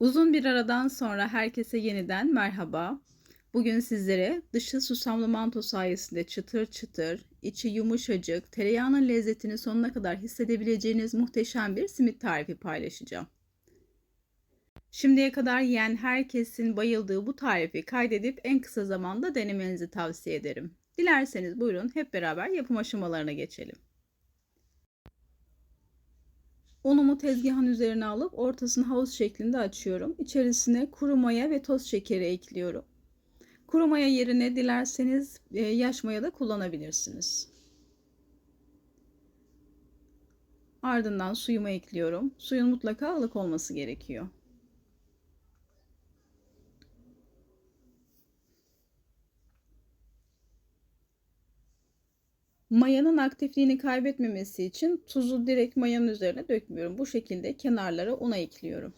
Uzun bir aradan sonra herkese yeniden merhaba. Bugün sizlere dışı susamlı manto sayesinde çıtır çıtır, içi yumuşacık, tereyağının lezzetini sonuna kadar hissedebileceğiniz muhteşem bir simit tarifi paylaşacağım. Şimdiye kadar yiyen herkesin bayıldığı bu tarifi kaydedip en kısa zamanda denemenizi tavsiye ederim. Dilerseniz buyurun hep beraber yapım aşamalarına geçelim. Unumu tezgahın üzerine alıp ortasını havuz şeklinde açıyorum. İçerisine kuru maya ve toz şekeri ekliyorum. Kuru maya yerine dilerseniz e, yaş maya da kullanabilirsiniz. Ardından suyumu ekliyorum. Suyun mutlaka ılık olması gerekiyor. Mayanın aktifliğini kaybetmemesi için tuzu direkt mayanın üzerine dökmüyorum. Bu şekilde kenarlara una ekliyorum.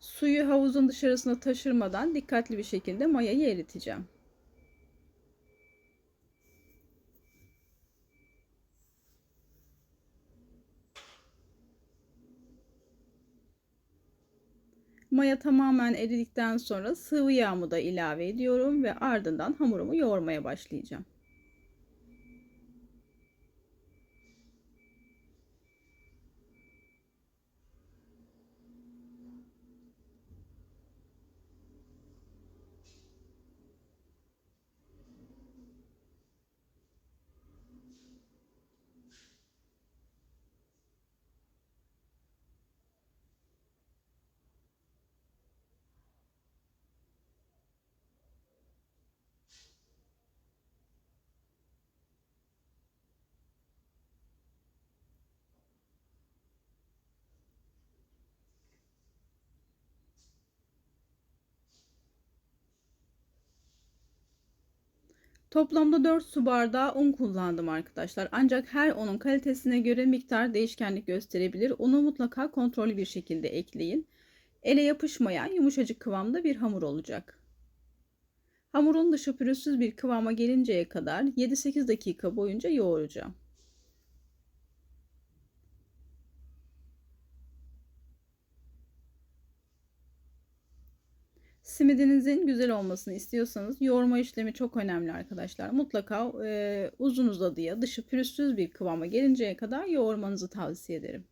Suyu havuzun dışarısına taşırmadan dikkatli bir şekilde mayayı eriteceğim. Maya tamamen eridikten sonra sıvı yağımı da ilave ediyorum ve ardından hamurumu yoğurmaya başlayacağım. Toplamda 4 su bardağı un kullandım arkadaşlar. Ancak her unun kalitesine göre miktar değişkenlik gösterebilir. Unu mutlaka kontrollü bir şekilde ekleyin. Ele yapışmayan yumuşacık kıvamda bir hamur olacak. Hamurun dışı pürüzsüz bir kıvama gelinceye kadar 7-8 dakika boyunca yoğuracağım. Simidinizin güzel olmasını istiyorsanız yoğurma işlemi çok önemli arkadaşlar. Mutlaka e, uzun uzadıya dışı pürüzsüz bir kıvama gelinceye kadar yoğurmanızı tavsiye ederim.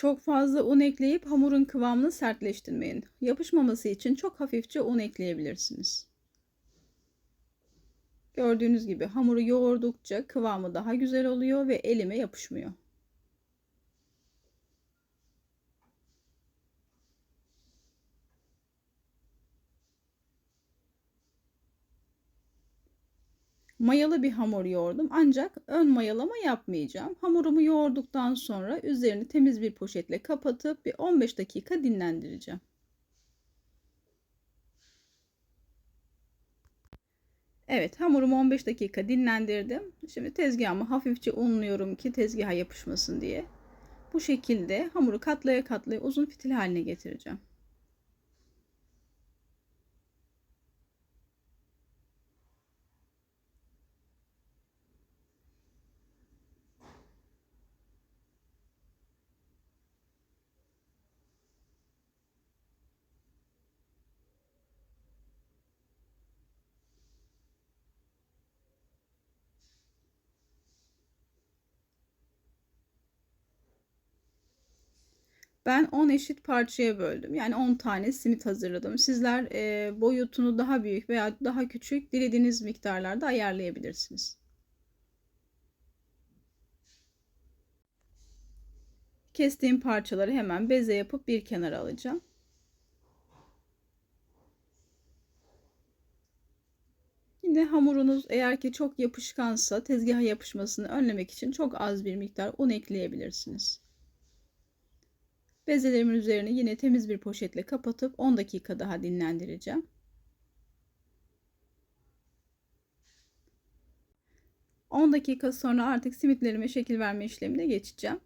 Çok fazla un ekleyip hamurun kıvamını sertleştirmeyin. Yapışmaması için çok hafifçe un ekleyebilirsiniz. Gördüğünüz gibi hamuru yoğurdukça kıvamı daha güzel oluyor ve elime yapışmıyor. Mayalı bir hamur yoğurdum. Ancak ön mayalama yapmayacağım. Hamurumu yoğurduktan sonra üzerini temiz bir poşetle kapatıp bir 15 dakika dinlendireceğim. Evet hamurumu 15 dakika dinlendirdim. Şimdi tezgahımı hafifçe unluyorum ki tezgaha yapışmasın diye. Bu şekilde hamuru katlaya katlaya uzun fitil haline getireceğim. Ben 10 eşit parçaya böldüm. Yani 10 tane simit hazırladım. Sizler e, boyutunu daha büyük veya daha küçük dilediğiniz miktarlarda ayarlayabilirsiniz. Kestiğim parçaları hemen beze yapıp bir kenara alacağım. Yine hamurunuz eğer ki çok yapışkansa tezgaha yapışmasını önlemek için çok az bir miktar un ekleyebilirsiniz. Bezelerimin üzerine yine temiz bir poşetle kapatıp 10 dakika daha dinlendireceğim. dakika sonra artık simitlerime şekil verme işlemine geçeceğim.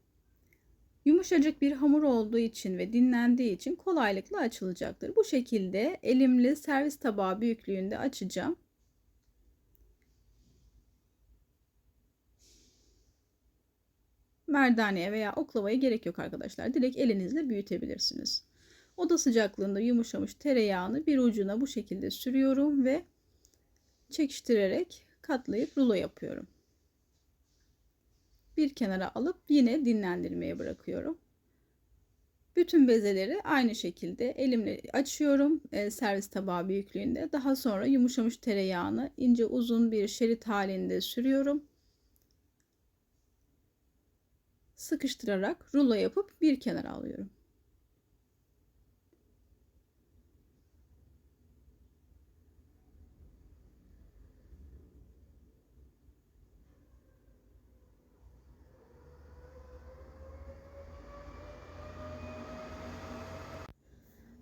Yumuşacık bir hamur olduğu için ve dinlendiği için kolaylıkla açılacaktır. Bu şekilde elimle servis tabağı büyüklüğünde açacağım. Merdaneye veya oklavaya gerek yok arkadaşlar. Direkt elinizle büyütebilirsiniz. Oda sıcaklığında yumuşamış tereyağını bir ucuna bu şekilde sürüyorum ve çekiştirerek katlayıp rulo yapıyorum. Bir kenara alıp yine dinlendirmeye bırakıyorum. Bütün bezeleri aynı şekilde elimle açıyorum e, servis tabağı büyüklüğünde. Daha sonra yumuşamış tereyağını ince uzun bir şerit halinde sürüyorum. Sıkıştırarak rulo yapıp bir kenara alıyorum.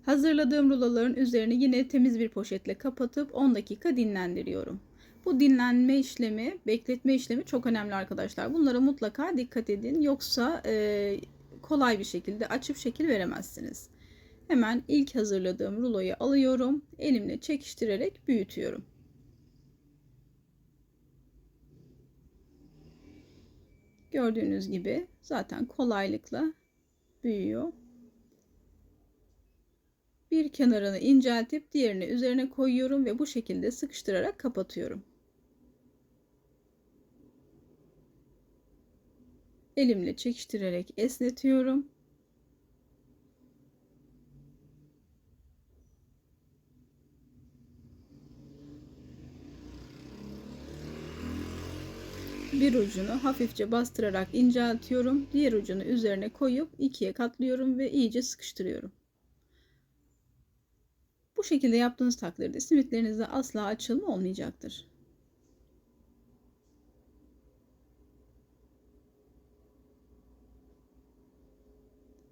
Hazırladığım ruloların üzerini yine temiz bir poşetle kapatıp 10 dakika dinlendiriyorum. Bu dinlenme işlemi, bekletme işlemi çok önemli arkadaşlar. Bunlara mutlaka dikkat edin. Yoksa e, kolay bir şekilde açıp şekil veremezsiniz. Hemen ilk hazırladığım ruloyu alıyorum. Elimle çekiştirerek büyütüyorum. Gördüğünüz gibi zaten kolaylıkla büyüyor. Bir kenarını inceltip diğerini üzerine koyuyorum ve bu şekilde sıkıştırarak kapatıyorum. Elimle çekiştirerek esnetiyorum. Bir ucunu hafifçe bastırarak inceltiyorum. Diğer ucunu üzerine koyup ikiye katlıyorum ve iyice sıkıştırıyorum. Bu şekilde yaptığınız takdirde simitlerinizde asla açılma olmayacaktır.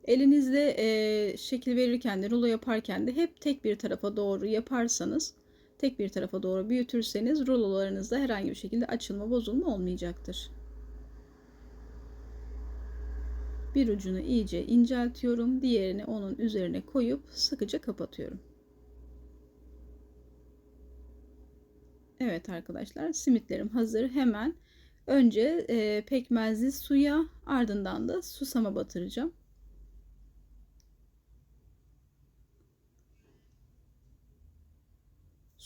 Elinizde e, şekil verirken de rulo yaparken de hep tek bir tarafa doğru yaparsanız tek bir tarafa doğru büyütürseniz rulolarınızda herhangi bir şekilde açılma bozulma olmayacaktır. Bir ucunu iyice inceltiyorum. Diğerini onun üzerine koyup sıkıca kapatıyorum. Evet arkadaşlar simitlerim hazır. Hemen önce e, pekmezli suya ardından da susama batıracağım.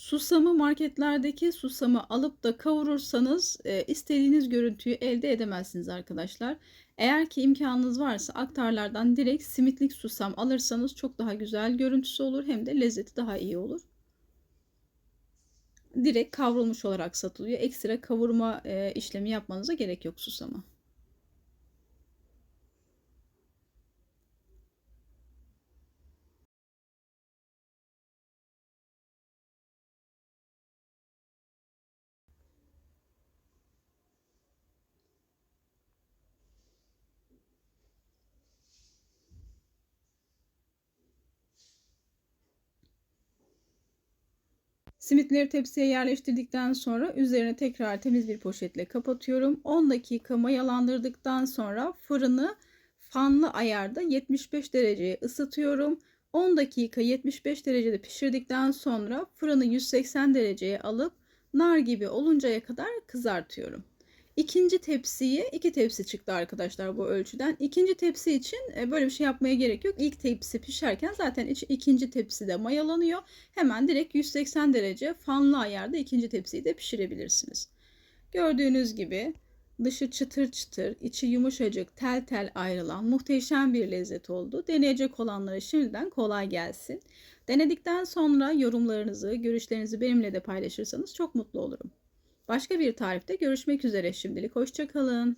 Susamı marketlerdeki susamı alıp da kavurursanız e, istediğiniz görüntüyü elde edemezsiniz arkadaşlar. Eğer ki imkanınız varsa aktarlardan direkt simitlik susam alırsanız çok daha güzel görüntüsü olur hem de lezzeti daha iyi olur direkt kavrulmuş olarak satılıyor. Ekstra kavurma e, işlemi yapmanıza gerek yok susama. Simitleri tepsiye yerleştirdikten sonra üzerine tekrar temiz bir poşetle kapatıyorum. 10 dakika mayalandırdıktan sonra fırını fanlı ayarda 75 dereceye ısıtıyorum. 10 dakika 75 derecede pişirdikten sonra fırını 180 dereceye alıp nar gibi oluncaya kadar kızartıyorum. İkinci tepsiye iki tepsi çıktı arkadaşlar bu ölçüden. İkinci tepsi için e, böyle bir şey yapmaya gerek yok. İlk tepsi pişerken zaten ikinci tepsi de mayalanıyor. Hemen direkt 180 derece fanlı ayarda ikinci tepsiyi de pişirebilirsiniz. Gördüğünüz gibi dışı çıtır çıtır, içi yumuşacık, tel tel ayrılan muhteşem bir lezzet oldu. Deneyecek olanlara şimdiden kolay gelsin. Denedikten sonra yorumlarınızı, görüşlerinizi benimle de paylaşırsanız çok mutlu olurum. Başka bir tarifte görüşmek üzere şimdilik. Hoşçakalın.